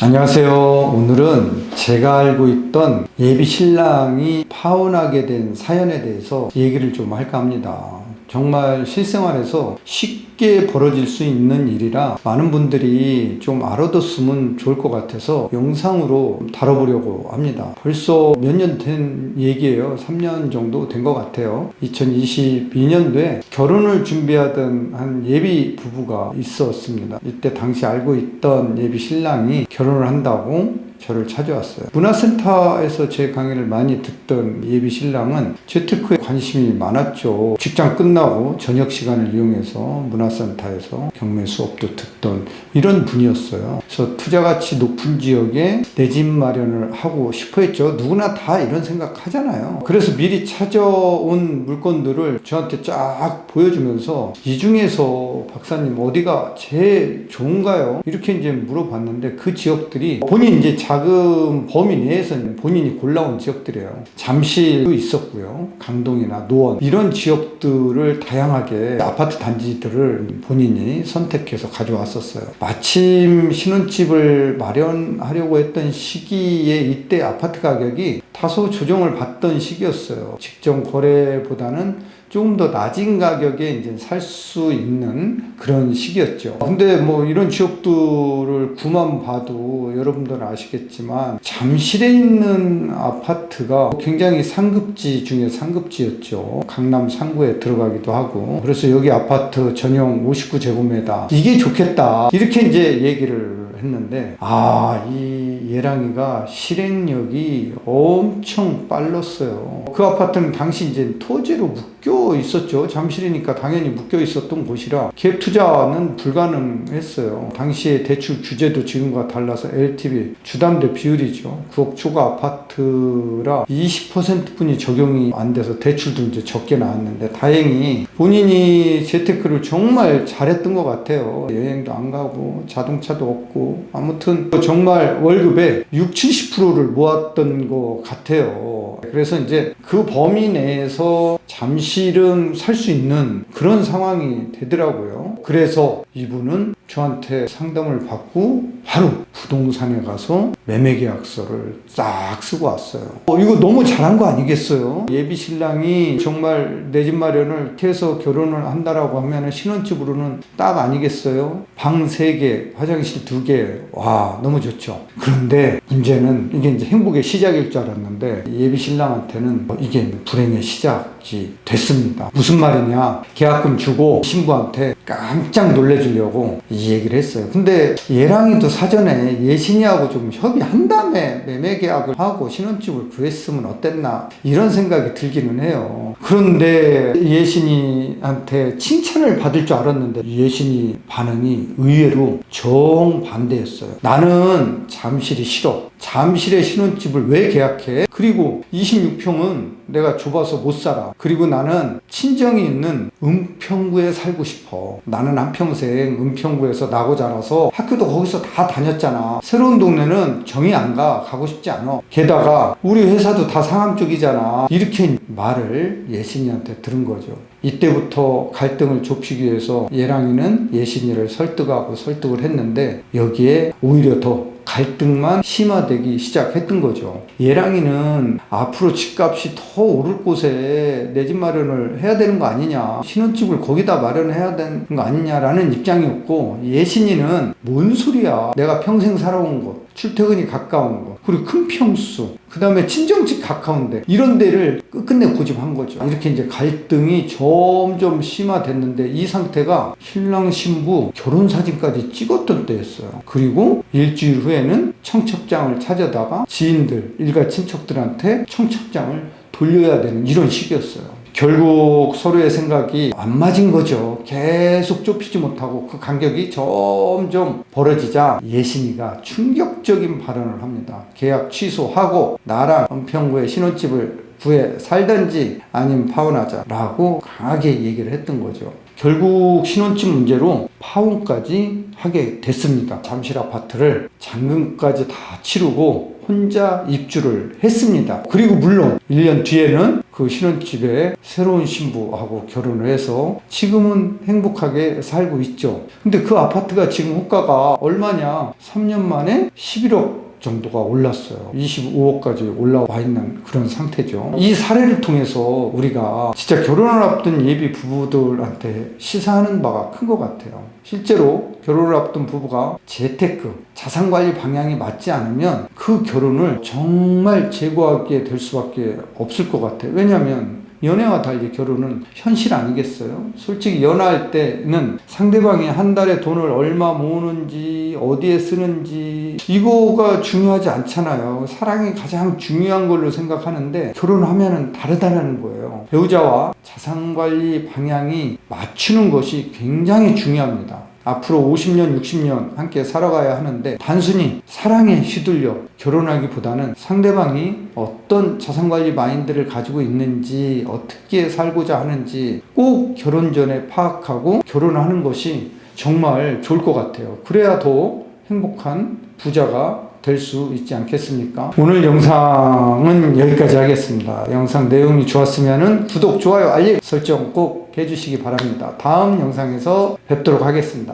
안녕하세요. 오늘은 제가 알고 있던 예비 신랑이 파혼하게 된 사연에 대해서 얘기를 좀 할까 합니다. 정말 실생활에서 쉽게 벌어질 수 있는 일이라 많은 분들이 좀 알아뒀으면 좋을 것 같아서 영상으로 다뤄보려고 합니다. 벌써 몇 년 된 얘기예요. 3년 정도 된 것 같아요. 2022년도에 결혼을 준비하던 한 예비 부부가 있었습니다. 이때 당시 알고 있던 예비 신랑이 결혼을 한다고 저를 찾아왔어요. 문화센터에서 제 강의를 많이 듣던 예비 신랑은 재테크에 관심이 많았죠. 직장 끝나고 저녁 시간을 이용해서 문화센터에서 경매 수업도 듣던 이런 분이었어요. 그래서 투자 가치 높은 지역에 내 집 마련을 하고 싶어 했죠. 누구나 다 이런 생각 하잖아요. 그래서 미리 찾아온 물건들을 저한테 쫙 보여주면서 이 중에서 박사님 어디가 제일 좋은가요? 이렇게 이제 물어봤는데 그 지역들이 본인 이제 자금 범위 내에서는 본인이 골라온 지역들이에요. 잠실도 있었고요. 강동 이나 노원 이런 지역들을 다양하게 아파트 단지들을 본인이 선택해서 가져왔었어요. 마침 신혼집을 마련하려고 했던 시기에 이때 아파트 가격이 다소 조정을 받던 시기였어요. 직전 거래보다는 조금 더 낮은 가격에 이제 살 수 있는 그런 시기였죠. 근데 뭐 이런 지역들을 구만 봐도 여러분들은 아시겠지만 잠실에 있는 아파트가 굉장히 상급지 중에 상급지였 죠. 강남 상구에 들어가기도 하고. 그래서 여기 아파트 전용 59제곱미터 이게 좋겠다. 이렇게 이제 얘기를 했는데 아, 이 예랑이가 실행력이 엄청 빨랐어요. 그 아파트는 당시 이제 토지로 묶여 있었죠. 잠실이니까 당연히 묶여 있었던 곳이라 갭 투자는 불가능했어요. 당시에 대출 규제도 지금과 달라서 LTV 주담대 비율이죠. 9억 초과 아파트라 20%뿐이 적용이 안 돼서 대출도 이제 적게 나왔는데 다행히 본인이 재테크를 정말 잘했던 것 같아요. 여행도 안 가고 자동차도 없고 아무튼 정말 월급의 6, 70%를 모았던 것 같아요. 그래서 이제 그 범위 내에서 잠실은 살 수 있는 그런 상황이 되더라고요. 그래서 이분은 저한테 상담을 받고 바로 부동산에 가서 매매 계약서를 싹 쓰고 왔어요. 어, 이거 너무 잘한 거 아니겠어요? 예비 신랑이 정말 내 집 마련을 해서 결혼을 한다라고 하면 신혼집으로는 딱 아니겠어요? 방 3개, 화장실 2개. 와, 너무 좋죠. 그런데 문제는 이게 이제 행복의 시작일 줄 알았는데 예비 신랑한테는 뭐 이게 불행의 시작이 됐습니다. 무슨 말이냐? 계약금 주고 신부한테 깜짝 놀래주려고 이 얘기를 했어요. 근데 예랑이도 사전에 예신이하고 좀 협의한 다음에 매매 계약을 하고 신혼집을 구했으면 어땠나 이런 생각이 들기는 해요. 그런데 예신이한테 칭찬을 받을 줄 알았는데 예신이 반응이 의외로 정반대였어요. 나는 잠실이 싫어. 잠실에 신혼집을 왜 계약해? 그리고 26평은 내가 좁아서 못 살아. 그리고 나는 친정이 있는 은평구에 살고 싶어. 나는 한평생 은평구에서 나고 자라서 학교도 거기서 다 다녔잖아. 새로운 동네는 정이 안 가. 가고 싶지 않아. 게다가 우리 회사도 다 상암 쪽이잖아. 이렇게 말을 예신이한테 들은 거죠. 이때부터 갈등을 좁히기 위해서 예랑이는 예신이를 설득하고 설득을 했는데 여기에 오히려 더 갈등만 심화되기 시작했던 거죠. 예랑이는 앞으로 집값이 더 오를 곳에 내 집 마련을 해야 되는 거 아니냐. 신혼집을 거기다 마련해야 되는 거 아니냐라는 입장이었고 예신이는 뭔 소리야. 내가 평생 살아온 곳. 출퇴근이 가까운 곳. 그리고 큰 평수. 그 다음에 친정집 가까운데. 이런 데를 끝끝내 고집한 거죠. 이렇게 이제 갈등이 점점 심화됐는데 이 상태가 신랑 신부 결혼 사진까지 찍었던 때였어요. 그리고 일주일 후에는 청첩장을 찾아다가 지인들, 일가 친척들한테 청첩장을 돌려야 되는 이런 시기였어요. 결국 서로의 생각이 안 맞은 거죠. 계속 좁히지 못하고 그 간격이 점점 벌어지자 예신이가 충격적인 발언을 합니다. 계약 취소하고 나랑 은평구에 신혼집을 구해 살든지 아니면 파혼하자라고 강하게 얘기를 했던 거죠. 결국 신혼집 문제로 파혼까지 하게 됐습니다. 잠실 아파트를 잔금까지 다 치르고 혼자 입주를 했습니다. 그리고 물론 1년 뒤에는 그 신혼집에 새로운 신부하고 결혼을 해서 지금은 행복하게 살고 있죠. 근데 그 아파트가 지금 호가가 얼마냐? 3년 만에 11억 정도가 올랐어요. 25억까지 올라와 있는 그런 상태죠. 이 사례를 통해서 우리가 진짜 결혼을 앞둔 예비 부부들한테 시사하는 바가 큰 것 같아요. 실제로 결혼을 앞둔 부부가 재테크, 자산관리 방향이 맞지 않으면 그 결혼을 정말 제고하게 될 수밖에 없을 것 같아요. 왜냐하면 연애와 달리 결혼은 현실 아니겠어요? 솔직히 연애할 때는 상대방이 한 달에 돈을 얼마 모으는지, 어디에 쓰는지, 이거가 중요하지 않잖아요. 사랑이 가장 중요한 걸로 생각하는데, 결혼하면은 다르다는 거예요. 배우자와 자산관리 방향이 맞추는 것이 굉장히 중요합니다. 앞으로 50년, 60년 함께 살아가야 하는데 단순히 사랑에 휘둘려 결혼하기보다는 상대방이 어떤 자산관리 마인드를 가지고 있는지 어떻게 살고자 하는지 꼭 결혼 전에 파악하고 결혼하는 것이 정말 좋을 것 같아요. 그래야 더 행복한 부자가 될 수 있지 않겠습니까? 오늘 영상은 여기까지 하겠습니다. 영상 내용이 좋았으면 구독, 좋아요, 알림 설정 꼭 해주시기 바랍니다. 다음 영상에서 뵙도록 하겠습니다.